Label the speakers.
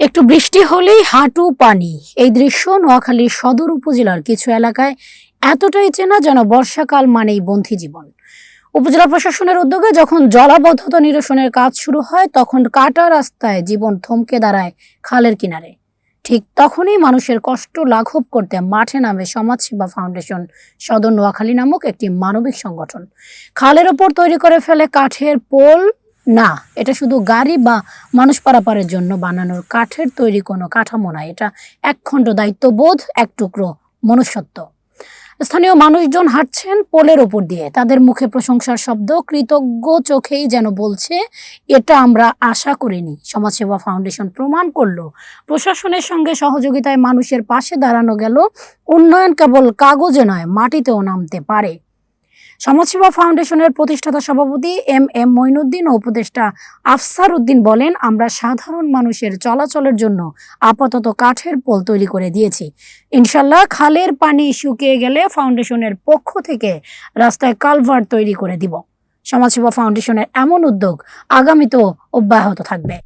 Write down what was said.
Speaker 1: একটু বৃষ্টি হলেই হাঁটু পানি। এই দৃশ্য নোয়াখালীর সদর উপজেলার কিছু এলাকায় এতটাই চেনা যেন বর্ষাকাল মানেই বন্ধি জীবন। উপজেলা প্রশাসনের উদ্যোগে যখন জলাবদ্ধতা নিরসনের কাজ শুরু হয়, তখন কাটা রাস্তায় জীবন থমকে দাঁড়ায় খালের কিনারে। ঠিক তখনই মানুষের কষ্ট লাঘব করতে মাঠে নামে সমাজসেবা ফাউন্ডেশন সদর নোয়াখালী নামক একটি মানবিক সংগঠন। খালের ওপর তৈরি করে ফেলে কাঠের পোল না, এটা শুধু গাড়ি বা মানুষ পারাপারের জন্য বানানোর কাঠের তৈরি কোনো কাঠামো নয় এটা একখণ্ড দায়িত্ববোধ, এক টুকরো মনুষ্যত্ব। স্থানীয় মানুষজন হাঁটছেন পোলের ওপর দিয়ে। তাদের মুখে প্রশংসার শব্দ, কৃতজ্ঞ চোখেই যেন বলছে, এটা আমরা আশা করিনি। সমাজসেবা ফাউন্ডেশন প্রমাণ করল। প্রশাসনের সঙ্গে সহযোগিতায় মানুষের পাশে দাঁড়ানো গেল। উন্নয়ন কেবল কাগজে নয়, মাটিতেও নামতে পারে। সমাজসেবা ফাউন্ডেশনের প্রতিষ্ঠাতা সভাপতি এম এম মঈনুদ্দিন ও উপদেষ্টা আফসার উদ্দিন বলেন, আমরা সাধারণ মানুষের চলাচলের জন্য আপাতত কাঠের পোল তৈরি করে দিয়েছি। ইনশাল্লাহ খালের পানি শুকিয়ে গেলে ফাউন্ডেশনের পক্ষ থেকে রাস্তায় কালভার্ট তৈরি করে দিব। সমাজসেবা ফাউন্ডেশনের এমন উদ্যোগ আগামীতেও অব্যাহত থাকবে।